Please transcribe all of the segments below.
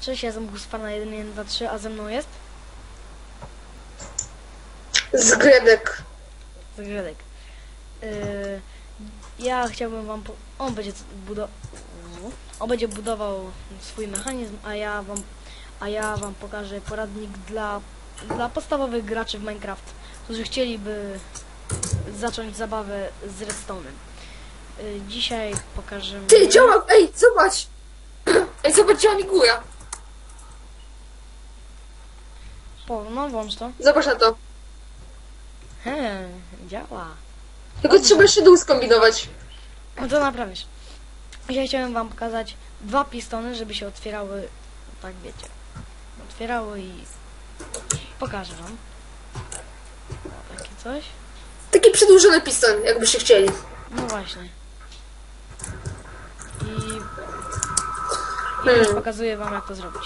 Cześć, ja jestem Husfana 1123, a ze mną jest Zgredek. Zagredek. Yy, ja chciałbym wam... Po... On będzie budował... On będzie budował swój mechanizm, a ja wam... A ja wam pokażę poradnik dla, dla podstawowych graczy w Minecraft, którzy chcieliby zacząć zabawę z redstone'em. Yy, dzisiaj pokażemy... Ty, działa! Ej, zobacz! Ej, zobacz, działa mi góra. Po, no włącz to. Zobacz na to. He, działa. Tylko trzeba jeszcze dół skombinować. No to naprawisz. Dzisiaj chciałem wam pokazać dwa pistony, żeby się otwierały, tak wiecie, otwierały i pokażę wam. O, takie coś. Taki przedłużony piston, jakbyście chcieli. No właśnie. I, i Hmm. już pokazuję wam jak to zrobić.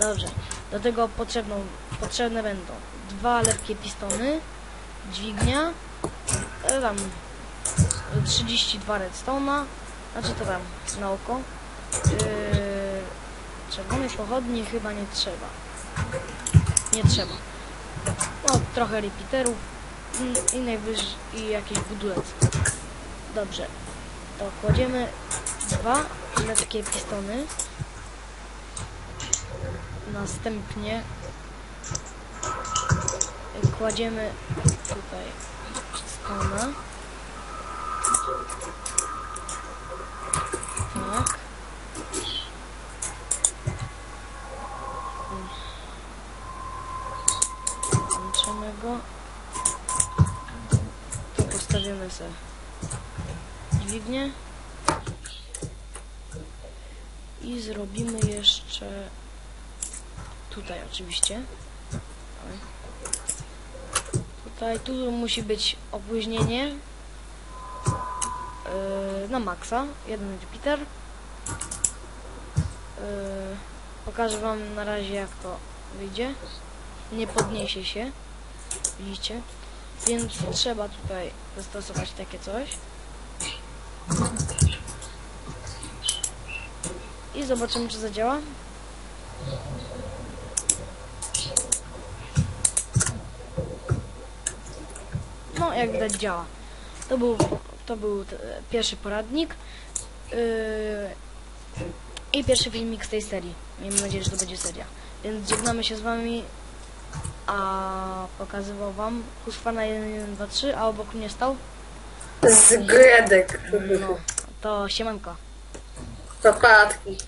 Dobrze. Do tego potrzebną, potrzebne będą dwa lekkie pistony, dźwignia, e, tam e, 32 redstone'a, znaczy to tam na oko. Yy, czerwonej pochodni chyba nie trzeba. Nie trzeba. No, trochę repeaterów i, najwyżej i jakiś budulec. Dobrze. To kładziemy dwa lekkie pistony. Następnie kładziemy tutaj stona. Tak. Łączymy go. Tu postawimy sobie dźwignię. I zrobimy jeszcze tutaj oczywiście. Tutaj, tu musi być opóźnienie yy, na maksa, jeden Jupiter. Yy, pokażę wam na razie jak to wyjdzie. Nie podniesie się, widzicie? Więc trzeba tutaj zastosować takie coś. I zobaczymy czy zadziała. Jak widać działa. To był, to był pierwszy poradnik. Yy, I pierwszy filmik z tej serii. Miejmy nadzieję, że to będzie seria. Więc żegnamy się z wami. A pokazywał wam Husfana 123, a obok mnie stał. Zgredek. No, to siemanko. Papatki.